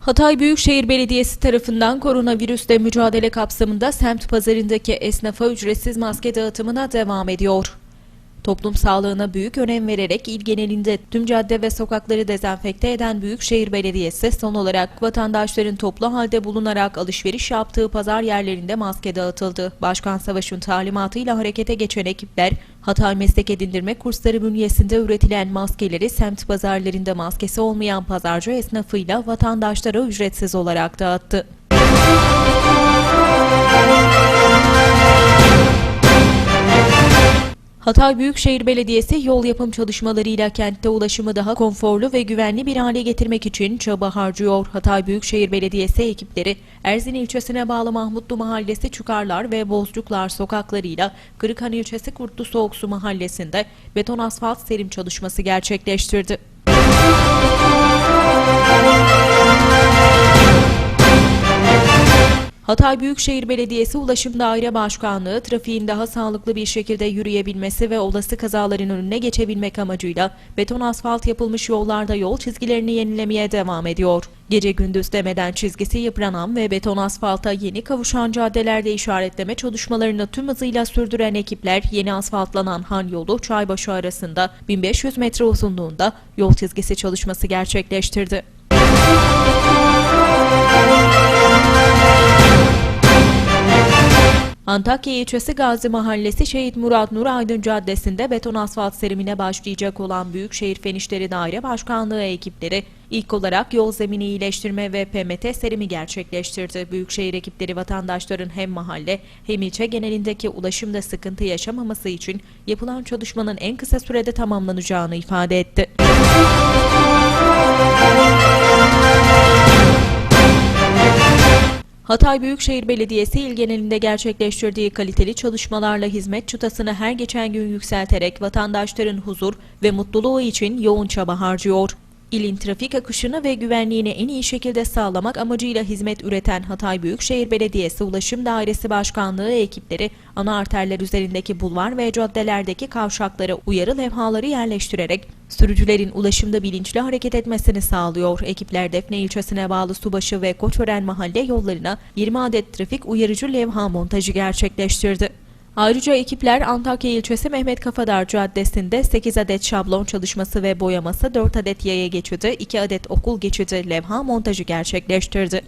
Hatay Büyükşehir Belediyesi tarafından koronavirüsle mücadele kapsamında semt pazarındaki esnafa ücretsiz maske dağıtımına devam ediyor. Toplum sağlığına büyük önem vererek il genelinde tüm cadde ve sokakları dezenfekte eden Büyükşehir Belediyesi son olarak vatandaşların toplu halde bulunarak alışveriş yaptığı pazar yerlerinde maske dağıtıldı. Başkan Savaş'ın talimatıyla harekete geçen ekipler Hatay Meslek Edindirme Kursları bünyesinde üretilen maskeleri semt pazarlarında maskesi olmayan pazarcı esnafıyla vatandaşlara ücretsiz olarak dağıttı. Hatay Büyükşehir Belediyesi yol yapım çalışmalarıyla kentte ulaşımı daha konforlu ve güvenli bir hale getirmek için çaba harcıyor. Hatay Büyükşehir Belediyesi ekipleri Erzin ilçesine bağlı Mahmutlu Mahallesi Çukarlar ve Bozcuklar sokaklarıyla Kırıkhan ilçesi Kurtlu Soğuksu Mahallesi'nde beton asfalt serim çalışması gerçekleştirdi. Hatay Büyükşehir Belediyesi Ulaşım Daire Başkanlığı trafiğin daha sağlıklı bir şekilde yürüyebilmesi ve olası kazaların önüne geçebilmek amacıyla beton asfalt yapılmış yollarda yol çizgilerini yenilemeye devam ediyor. Gece gündüz demeden çizgisi yıpranan ve beton asfalta yeni kavuşan caddelerde işaretleme çalışmalarını tüm hızıyla sürdüren ekipler yeni asfaltlanan Han yolu Çaybaşı arasında 1500 metre uzunluğunda yol çizgisi çalışması gerçekleştirdi. Antakya ilçesi Gazi Mahallesi Şehit Murat Nur Aydın Caddesi'nde beton asfalt serimine başlayacak olan Büyükşehir Fen İşleri Daire Başkanlığı ekipleri ilk olarak yol zemini iyileştirme ve PMT serimi gerçekleştirdi. Büyükşehir ekipleri vatandaşların hem mahalle hem ilçe genelindeki ulaşımda sıkıntı yaşamaması için yapılan çalışmanın en kısa sürede tamamlanacağını ifade etti. Hatay Büyükşehir Belediyesi il genelinde gerçekleştirdiği kaliteli çalışmalarla hizmet çıtasını her geçen gün yükselterek vatandaşların huzur ve mutluluğu için yoğun çaba harcıyor. İlin trafik akışını ve güvenliğini en iyi şekilde sağlamak amacıyla hizmet üreten Hatay Büyükşehir Belediyesi Ulaşım Dairesi Başkanlığı ekipleri ana arterler üzerindeki bulvar ve caddelerdeki kavşaklara uyarı levhaları yerleştirerek sürücülerin ulaşımda bilinçli hareket etmesini sağlıyor. Ekipler Defne ilçesine bağlı Subaşı ve Koçören mahalle yollarına 20 adet trafik uyarıcı levha montajı gerçekleştirdi. Ayrıca ekipler Antakya ilçesi Mehmet Kafadar Caddesi'nde 8 adet şablon çalışması ve boyaması, 4 adet yaya geçidi, 2 adet okul geçidi levha montajı gerçekleştirdi.